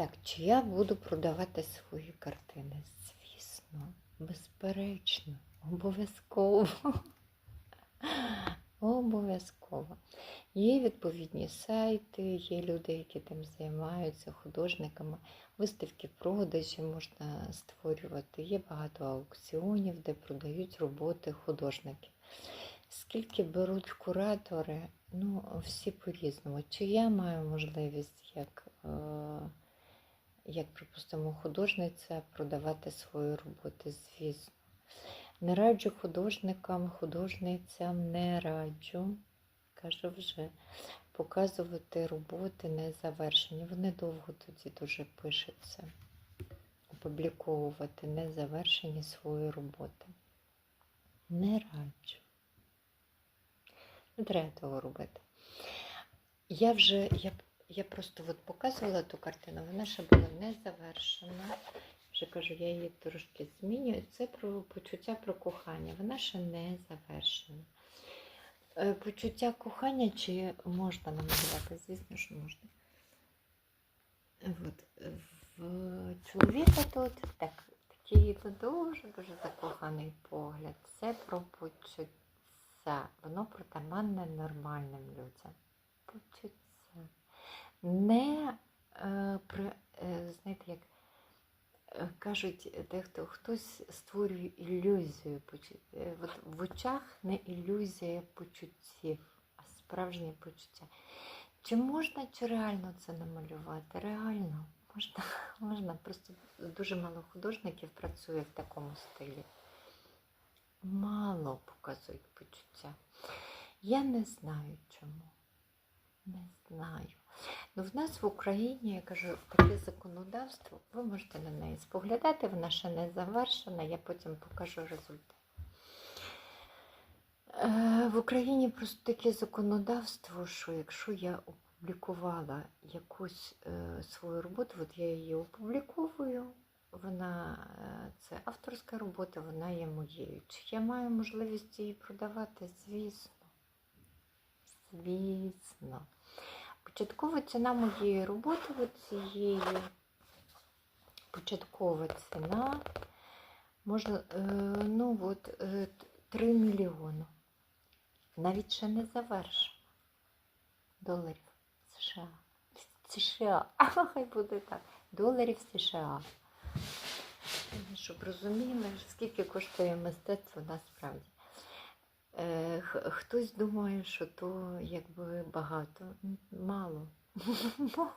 Так, чи я буду продавати свої картини? Звісно, безперечно, обов'язково. Обов'язково. Є відповідні сайти, є люди, які тим займаються, художниками. Виставки продажі можна створювати. Є багато аукціонів, де продають роботи художників. Скільки беруть куратори, ну, всі по-різному. Чи я маю можливість, як, е, як припустимо, художниця продавати свої роботи, звісно. Не раджу художникам, художницям не раджу, кажу вже, показувати роботи незавершені. Вони довго тоді дуже пишуться. Опубліковувати незавершені свої роботи. Не раджу. Не треба того робити. Я вже, я, я просто от показувала ту картину, вона ще була не завершена. Вже кажу, я її трошки змінюю. Це про почуття про кохання. Вона ще не завершена. Е, Почуття кохання чи можна намалювати? Звісно, що можна. От. В чоловіка тут так, такий дуже-дуже закоханий погляд. Це про почуття. Воно притаманне нормальним людям. Почуття. Не е, е, знаєте, як е, кажуть, дехто хтось створює ілюзію От в очах не ілюзія почуттів, а справжнє почуття. Чи можна, чи реально це намалювати? Реально. Можна, можна. Просто дуже мало художників працює в такому стилі. Мало показують почуття. Я не знаю чому. Не знаю. Ну, в нас в Україні, я кажу, таке законодавство, ви можете на неї споглядати, вона ще не завершена, я потім покажу результат. Е, В Україні просто таке законодавство, що якщо я опублікувала якусь е, свою роботу, от я її опубліковую, вона е, це авторська робота, вона є моєю. Чи я маю можливість її продавати? Звісно. Звісно. Початкова ціна моєї роботи, цієї початкова ціна можна, е, ну от, е, 3 мільйони. Навіть ще не завершена. Доларів США. США. А хай буде так. Доларів США. Щоб розуміли, скільки коштує мистецтво насправді. Е, Хтось думає, що то якби багато. Мало. Мало.